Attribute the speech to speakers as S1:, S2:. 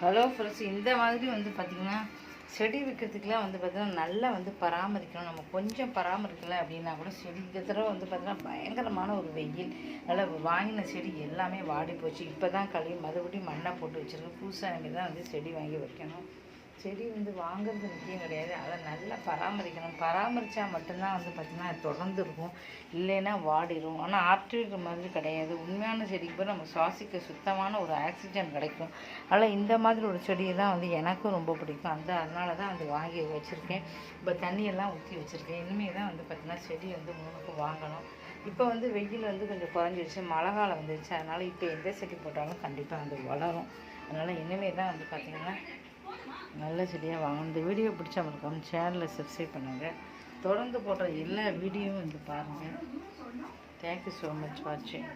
S1: Hello friends இந்த மாதிரி வந்து பார்த்திங்கன்னா செடி வைக்கிறதுக்கெலாம் வந்து பார்த்திங்கன்னா நல்லா வந்து பராமரிக்கணும். நம்ம கொஞ்சம் பராமரிக்கலை அப்படின்னா கூட செடி தடவை வந்து பார்த்திங்கன்னா பயங்கரமான ஒரு வெயில். நல்லா வாங்கின செடி எல்லாமே வாடி போச்சு. இப்போ தான் கழுவி மறுபடியும் மண்ணை போட்டு வச்சுருக்கோம் புதுசாக தான் வந்து செடி வாங்கி வைக்கணும். செடி வந்து வாங்குறது முக்கியம் கிடையாது. அதை நல்லா பராமரிக்கணும். பராமரித்தா மட்டும்தான் வந்து பார்த்திங்கன்னா அது தொடர்ந்து இருக்கும். இல்லைன்னா வாடிடும் ஆனால் ஆர்டிஃபிஷியல் மாதிரி கிடையாது. உண்மையான செடிக்கு போய் நம்ம சுவாசிக்க சுத்தமான ஒரு ஆக்சிஜன் கிடைக்கும். அதனால் இந்த மாதிரி ஒரு செடியை தான் வந்து எனக்கும் ரொம்ப பிடிக்கும். அந்த அதனால தான் வந்து வாங்கி வச்சுருக்கேன். இப்போ தண்ணியெல்லாம் ஊற்றி வச்சுருக்கேன். இனிமேல் தான் வந்து பார்த்திங்கன்னா செடி வந்து மூணுக்கு வாங்கணும். இப்போ வந்து வெயில் வந்து கொஞ்சம் குறைஞ்சிருச்சு. மழை காலம் வந்துருச்சு. அதனால் இப்போ எந்த செடி போட்டாலும் கண்டிப்பாக வந்து வளரும். அதனால் இனிமேல் தான் வந்து பார்த்திங்கன்னா நல்ல செடியாக வாங்கணும் இந்த வீடியோ பிடிச்சா மறக்காம சேனலை சப்ஸ்கிரைப் பண்ணுங்கள் தொடர்ந்து போடுற எல்லா வீடியோவும் வந்து பாருங்கள் தேங்க்யூ ஸோ மச் வாட்சிங்